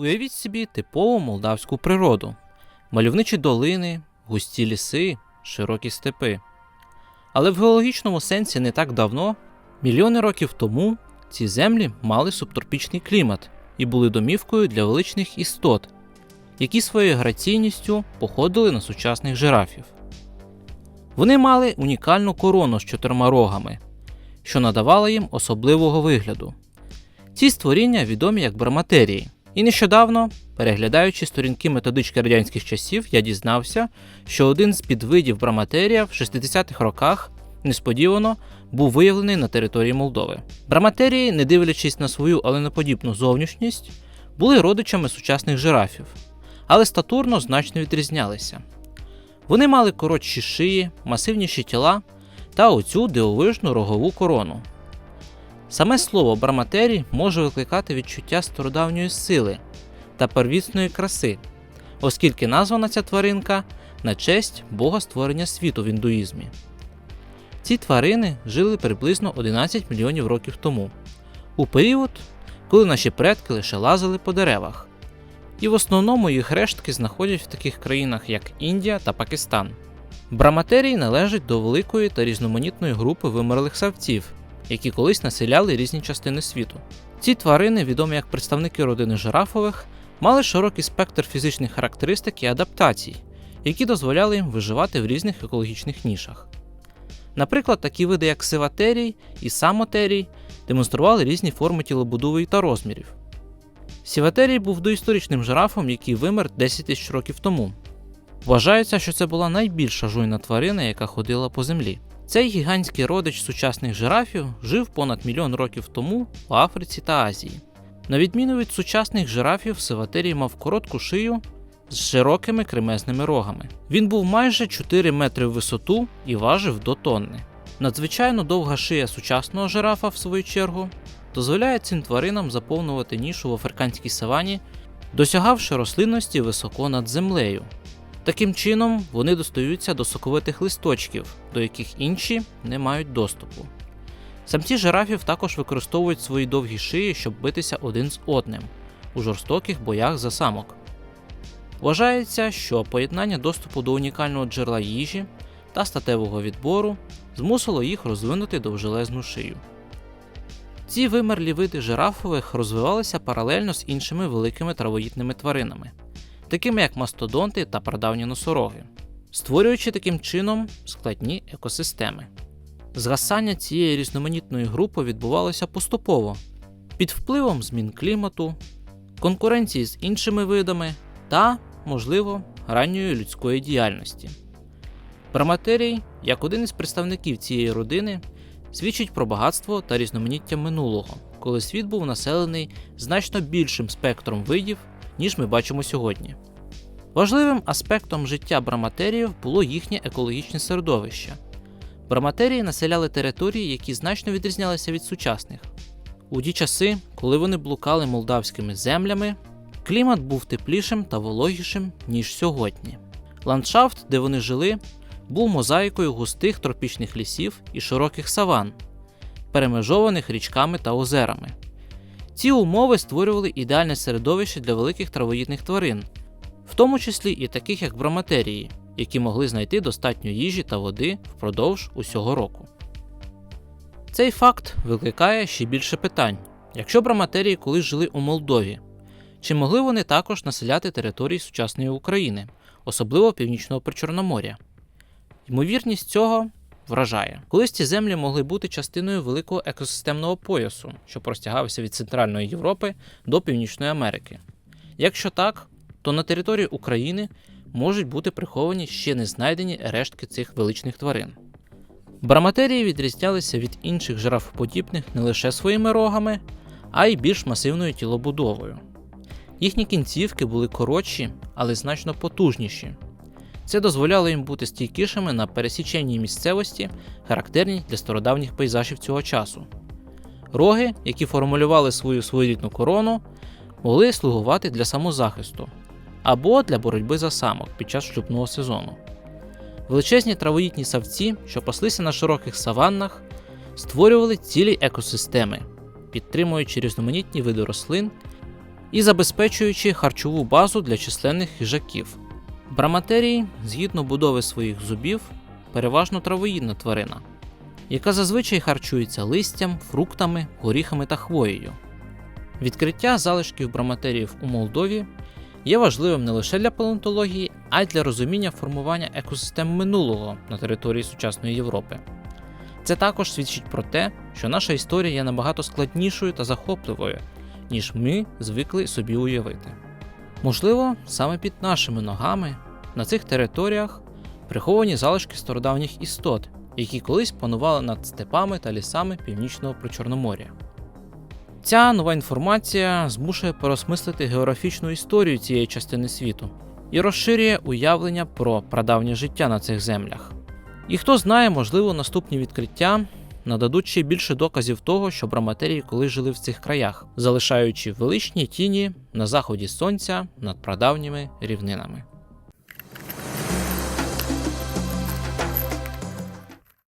Уявіть собі типову молдавську природу: мальовничі долини, густі ліси, широкі степи. Але в геологічному сенсі не так давно, мільйони років тому, ці землі мали субтропічний клімат і були домівкою для величних істот, які своєю граційністю походили на сучасних жирафів. Вони мали унікальну корону з чотирма рогами, що надавало їм особливого вигляду. Ці створіння відомі як браматерії. І нещодавно, переглядаючи сторінки методички радянських часів, я дізнався, що один з підвидів браматерія в 60-х роках несподівано був виявлений на території Молдови. Браматерії, не дивлячись на свою оленоподібну зовнішність, були родичами сучасних жирафів, але статурно значно відрізнялися. Вони мали коротші шиї, масивніші тіла та оцю дивовижну рогову корону. Саме слово браматері може викликати відчуття стародавньої сили та первісної краси, оскільки названа ця тваринка на честь Бога створення світу в індуїзмі. Ці тварини жили приблизно 11 мільйонів років тому, у період, коли наші предки лише лазили по деревах. І в основному їх рештки знаходять в таких країнах, як Індія та Пакистан. Браматерії належать до великої та різноманітної групи вимерлих савців, які колись населяли різні частини світу. Ці тварини, відомі як представники родини жирафових, мали широкий спектр фізичних характеристик і адаптацій, які дозволяли їм виживати в різних екологічних нішах. Наприклад, такі види, як сиватерій і самотерій, демонстрували різні форми тілобудови та розмірів. Сіватерій був доісторичним жирафом, який вимер 10 тисяч років тому. Вважається, що це була найбільша жуйна тварина, яка ходила по землі. Цей гігантський родич сучасних жирафів жив понад мільйон років тому в Африці та Азії. На відміну від сучасних жирафів, Сиватерій мав коротку шию з широкими кремезними рогами. Він був майже 4 метри в висоту і важив до тонни. Надзвичайно довга шия сучасного жирафа, в свою чергу, дозволяє цим тваринам заповнювати нішу в африканській савані, досягавши рослинності високо над землею. Таким чином, вони достаються до соковитих листочків, до яких інші не мають доступу. Самці жирафів також використовують свої довгі шиї, щоб битися один з одним у жорстоких боях за самок. Вважається, що поєднання доступу до унікального джерела їжі та статевого відбору змусило їх розвинути довжелезну шию. Ці вимерлі види жирафових розвивалися паралельно з іншими великими травоїдними тваринами, такими як мастодонти та прадавні носороги, створюючи таким чином складні екосистеми. Згасання цієї різноманітної групи відбувалося поступово під впливом змін клімату, конкуренції з іншими видами та, можливо, ранньої людської діяльності. Праматерій, як один із представників цієї родини, свідчить про багатство та різноманіття минулого, коли світ був населений значно більшим спектром видів, ніж ми бачимо сьогодні. Важливим аспектом життя браматеріїв було їхнє екологічне середовище. Браматерії населяли території, які значно відрізнялися від сучасних. У ті часи, коли вони блукали молдавськими землями, клімат був теплішим та вологішим, ніж сьогодні. Ландшафт, де вони жили, був мозаїкою густих тропічних лісів і широких саван, перемежованих річками та озерами. Ці умови створювали ідеальне середовище для великих травоїдних тварин, в тому числі і таких як броматерії, які могли знайти достатньо їжі та води впродовж усього року. Цей факт викликає ще більше питань. Якщо броматерії колись жили у Молдові, чи могли вони також населяти території сучасної України, особливо північного Причорномор'я? Ймовірність цього вражає. Колись ці землі могли бути частиною великого екосистемного поясу, що простягався від Центральної Європи до Північної Америки. Якщо так, то на території України можуть бути приховані ще не знайдені рештки цих величних тварин. Браматерії відрізнялися від інших жирафоподібних не лише своїми рогами, а й більш масивною тілобудовою. Їхні кінцівки були коротші, але значно потужніші. Це дозволяло їм бути стійкішими на пересіченні місцевості, характерні для стародавніх пейзажів цього часу. Роги, які формулювали свою своєрідну корону, могли слугувати для самозахисту або для боротьби за самок під час шлюбного сезону. Величезні травоїдні савці, що паслися на широких саваннах, створювали цілі екосистеми, підтримуючи різноманітні види рослин і забезпечуючи харчову базу для численних хижаків. Браматерії, згідно будови своїх зубів, переважно травоїдна тварина, яка зазвичай харчується листям, фруктами, горіхами та хвоєю. Відкриття залишків браматеріїв у Молдові є важливим не лише для палеонтології, а й для розуміння формування екосистем минулого на території сучасної Європи. Це також свідчить про те, що наша історія є набагато складнішою та захопливою, ніж ми звикли собі уявити. Можливо, саме під нашими ногами на цих територіях приховані залишки стародавніх істот, які колись панували над степами та лісами північного причорномор'я. Ця нова інформація змушує переосмислити географічну історію цієї частини світу і розширює уявлення про прадавнє життя на цих землях. І хто знає, можливо, наступні відкриття нададуть ще більше доказів того, що браматерії колись жили в цих краях, залишаючи величні тіні на заході сонця над прадавніми рівнинами.